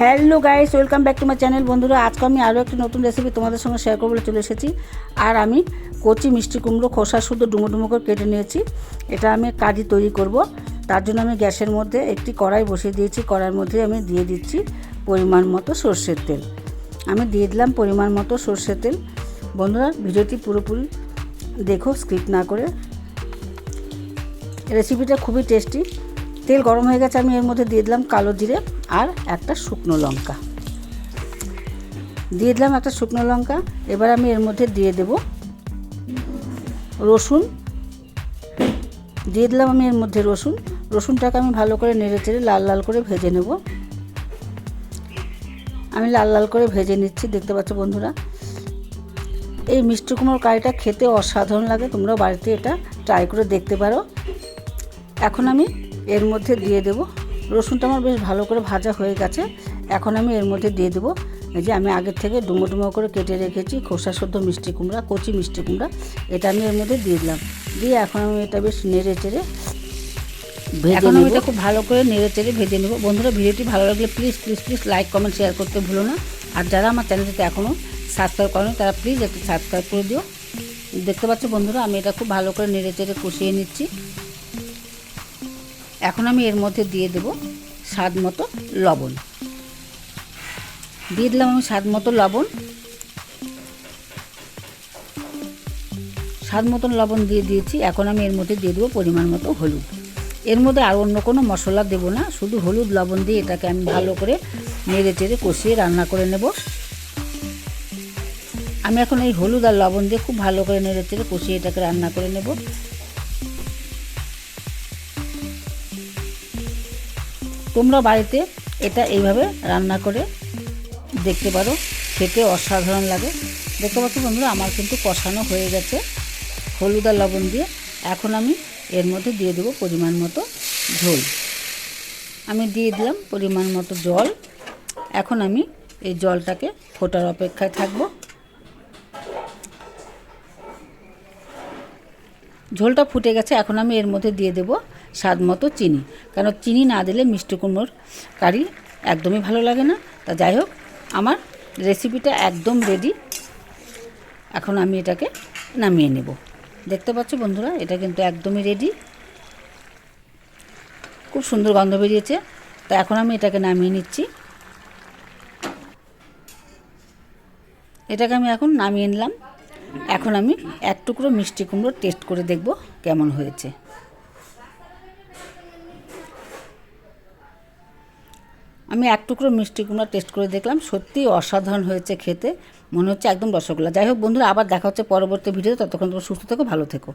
Hello guys welcome back to my channel বন্ধুরা, আজকে আমি আরও একটি নতুন রেসিপি তোমাদের সঙ্গে শেয়ার করব চলে এসেছি। আর আমি কচি মিষ্টি কুমড়ো, খোসা, শুদ্ধ ডুমো ডুমো করে কেটে নিয়েছি। এটা আমি কাজি তৈরি করব। তার জন্য আমি গ্যাসের মধ্যে একটি কড়াই বসিয়ে দিয়েছি। কড়াইয়ের মধ্যে আমি দিয়ে দিচ্ছি পরিমাণ মতো সর্ষের তেল। আমি দিয়ে দিলাম পরিমাণ মতো সর্ষের তেল। বন্ধুরা, ভিডিওটি পুরোপুরি দেখো স্কিপ না করে। রেসিপিটা খুবই টেস্টি তেল গরম হয়ে গেছে, আমি এর মধ্যে দিয়ে দিলাম কালো জিরে। আর একটা শুকনো লঙ্কা। দিয়ে দিলাম একটা শুকনো লঙ্কা। এবার আমি এর মধ্যে দিয়ে দেব রসুন। দিয়ে দিলাম আমি এর মধ্যে রসুন। রসুনটাকে আমি ভালো করে নেড়ে চেড়ে লাল লাল করে ভেজে নেব। আমি লাল লাল করে ভেজে নিচ্ছি, দেখতে পাচ্ছ বন্ধুরা। এই মিষ্টি কুমড়োর কারিটা খেতে অসাধারণ লাগে তোমরা বাড়িতে এটা ট্রাই করে দেখতে পারো। এখন আমি এর মধ্যে দিয়ে দেব রসুনটা আমার বেশ ভালো করে ভাজা হয়ে গেছে। এখন আমি এর মধ্যে দিয়ে দেবো। এই যে আমি আগের থেকে ডুমো ডুমো করে কেটে রেখেছি খোসা সদ্য মিষ্টি কুমড়া কচি মিষ্টি কুমড়া। এটা আমি এর মধ্যে দিয়ে দিলাম। দিয়ে এখন আমি এটা বেশ নেড়ে চেড়ে ভেজে আমি এটা খুব ভালো করে নেড়ে চেড়ে ভেজে নেব। বন্ধুরা ভিডিওটি ভালো লাগলে please please please like comment share করতে ভুলো না। আর যারা আমার চ্যানেলটিতে এখনও সাবস্ক্রাইব করেনি তারা প্লিজ একটু সাবস্ক্রাইব করে দিও। দেখতে পাচ্ছ বন্ধুরা আমি এটা খুব ভালো করে নেড়ে চেড়ে কষিয়ে নিচ্ছি। এখন আমি এর মধ্যে দিয়ে দেব স্বাদ মতো লবণ। দিয়ে দিলাম আমি স্বাদ মতো লবণ। স্বাদ মতন লবণ দিয়ে দিয়েছি, এখন আমি এর মধ্যে দিয়ে দেবো পরিমাণ মতো হলুদ। এর মধ্যে আর অন্য কোনো মশলা দেবো না, শুধু হলুদ লবণ দিয়ে এটাকে আমি ভালো করে নেড়ে চেড়ে কষিয়ে রান্না করে নেব। আমি এখন এই হলুদ আর লবণ দিয়ে খুব ভালো করে নেড়ে চেড়ে কষিয়ে এটাকে রান্না করে নেব। তোমরা বাড়িতে এটা এইভাবে রান্না করে দেখতে পারো। খেতে অসাধারণ লাগে। দেখতে পাচ্ছ বন্ধুরা, আমার কিন্তু কষানো হয়ে গেছে হলুদ আর লবণ দিয়ে। এখন আমি এর মধ্যে দিয়ে দেবো পরিমাণ মতো ঝোল। আমি দিয়ে দিলাম পরিমাণ মতো জল। এখন আমি এই জলটাকে ফোটার অপেক্ষায় থাকব। ঝোলটা ফুটে গেছে, এখন আমি এর মধ্যে দিয়ে দেব স্বাদ মতো চিনি। কারণ চিনি না দিলে মিষ্টি কুমড়োর কারি একদমই ভালো লাগে না। তা যাই হোক, আমার রেসিপিটা একদম রেডি এখন আমি এটাকে নামিয়ে নেব। দেখতে পাচ্ছ বন্ধুরা, এটা কিন্তু একদমই রেডি খুব সুন্দর গন্ধ বেরিয়েছে। তা এখন আমি এটাকে নামিয়ে নিচ্ছি। এটাকে আমি এখন নামিয়ে নিলাম। এখন আমি এক টুকরো মিষ্টি কুমড়ো টেস্ট করে দেখব কেমন হয়েছে। আমি এক টুকরো মিষ্টি কুমড়া টেস্ট করে দেখলাম, সত্যি অসাধারণ হয়েছে খেতে। মনে হচ্ছে একদম রসগোল্লা। যাই হোক বন্ধুরা, আবার দেখা হচ্ছে পরবর্তী ভিডিও ততক্ষণ তোমরা সুস্থ থেকো, ভালো থেকো।